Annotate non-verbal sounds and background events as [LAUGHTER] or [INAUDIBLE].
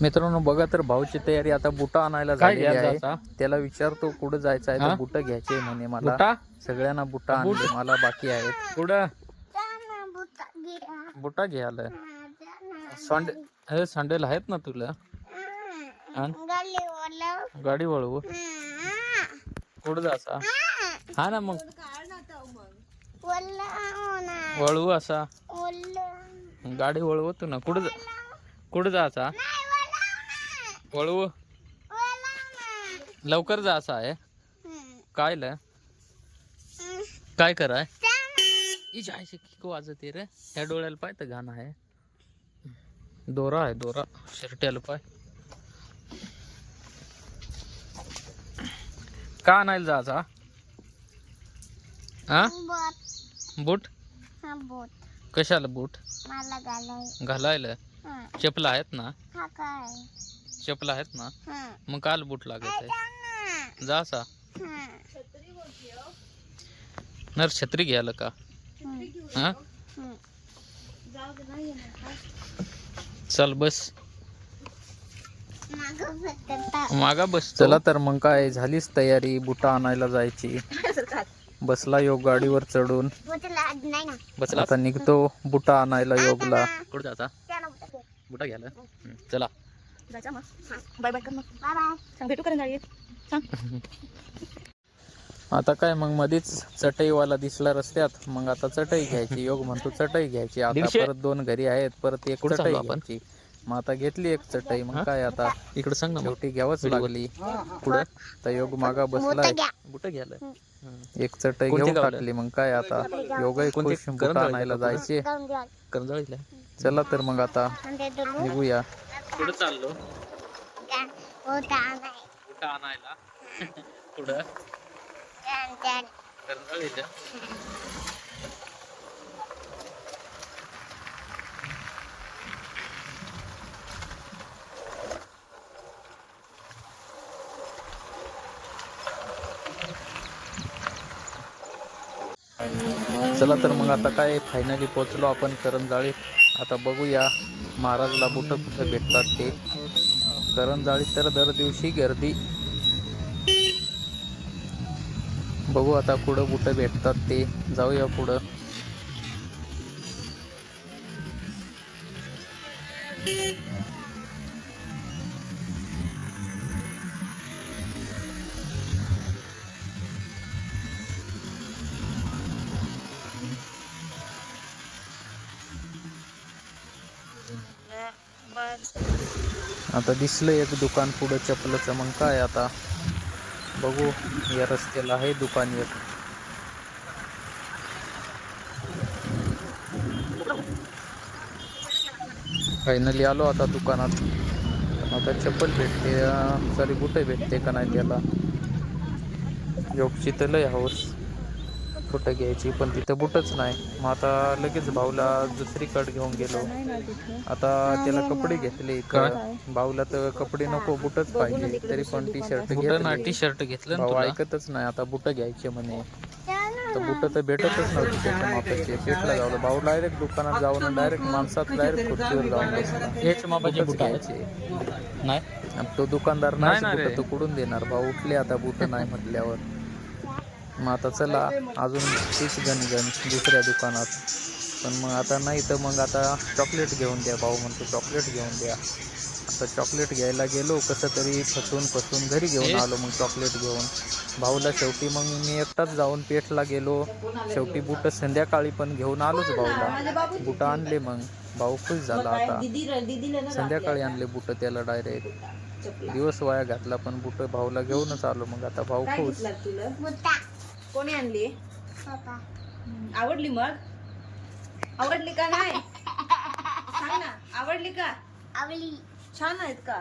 मित्रांनो बघा तर भाऊची तयारी आता बुटा आणायला घ्यायचं आहे? त्याला विचारतो कुठं जायचं आहे? बुट घ्यायचे म्हणे मला. सगळ्यांना बुटा आणले मला बाकी आहेत. कुठं? बुटा घ्यायला. सांडे हे सांडेल आहेत ना तुला. गाडी वळवू. कुठं जायचा? हा. ना मग. वळवू असा. गाडी वळवू तू ना. कुठं जा- कुठं जायचा? वळवू लवकर जायचा आहे. काय ल काय कराय किक वाजते रे. ह्या डोळ्याला पाय तर गाणं आहे. दोरा आहे दोरा. शर्ट्याला पाय. का आणायला जायचा? हा बूट. कशाला बूट? घालायला? चपला आहेत ना? चपला आहेत ना हा. मग काल बूट लागत आहे. जा असा. नर छत्री घ्यायला का? हा? चल बस. मागा बस चला तर मग काय झालीच तयारी बुटा आणायला जायची. बसला योग गाडीवर चढून. बसला आता निघतो बुटा आणायला योगला. कुठं जायचा बुटा घ्यायला? चला. जायचं मग. बाय बाय कर मग. सांग भेटू करून जाईल सांग. [LAUGHS] आता काय मग मध्येच चटईवाला दिसला रस्त्यात. मग आता चटई घ्यायची योग म्हणतो चटई घ्यायची. आता दीडशे? परत दोन घरी आहेत परत एक कुठं चटई चाललो आपण? घ्यायची. मग आता घेतली एक चटई मग काय आता? इकडे सांग ना मग. शेवटी घ्यावंच व्हिडिओ. लागली. पुढं? तर योग मागा बसलाय. बुटा घ्यायला. एक चटई घेऊन गावलं? टाकली मग काय आता? योगही कोणती? खुश करण बुटा जाळी आणायला का? जायचे. करंजाळीला. चला तर मग आता निघूया. कुठं चाललो. कुठं आणायला. कुठं करंजाळीला चला तर मग आता काय फायनली पोचलो आपण करंजाळीत. आता बघूया. महाराजला कुठं कुठं भेटतात ते. करंजाळीत तर दर दिवशी गर्दी. बघू आता पुढं कुठं भेटतात ते. जाऊया पुढं. आता दिसलं एक दुकान पुढं चपलचं. मग काय आता? बघू. या रस्त्याला आहे दुकान एक. फायनली आलो आता दुकानात. आता चप्पल भेटते. सॉरी कुठे भेटते का नाही त्याला? योगची तर लय हाऊस कुठं घ्यायची पण तिथं बुटच नाही. मग आता लगेच भाऊला दुसरीकडे घेऊन गेलो. आता त्याला कपडे घेतले इकडं. भाऊला तर कपडे नको बुटच पाहिजे. तरी पण T shirt boot T shirt घेतलं भाऊ? ऐकतच नाही आता बुट घ्यायचे म्हणे. तर बुट तर भेटतच नव्हते त्याच्या मापाचे. पेटला जावलं भाऊ डायरेक्ट दुकानात जाऊन डायरेक्ट माणसात डायरेक्ट खुर्चीवर जाऊन हेच मापाचे बुट घ्यायचे. नाही? तो दुकानदार नाही बुट. तो कुठून देणार? भाऊ उठले आता बुट नाही म्हटल्यावर. मग आता चला अजून तीच गणगण दुसऱ्या दुकानात. पण मग आता नाही तर मग आता चॉकलेट घेऊन द्या भाऊ म्हणतो चॉकलेट घेऊन द्या. आता चॉकलेट घ्यायला गेलो कसं तरी फसून फसून घरी घेऊन? आलो मग चॉकलेट घेऊन. भाऊला शेवटी मग मी एकटाच जाऊन पेठला गेलो. शेवटी बुट संध्याकाळी पण घेऊन आलोच भाऊला. बुट आणले मग. भाऊ खुश झाला आता. संध्याकाळी आणले बुट त्याला डायरेक्ट दिवस वाया घातला पण बुट भाऊला घेऊनच आलो मग. आता भाऊ खुश. कोणी आणली? आवडली मग? आवडली का नाही? सांग ना आवडली का? आवली छान आहेत का?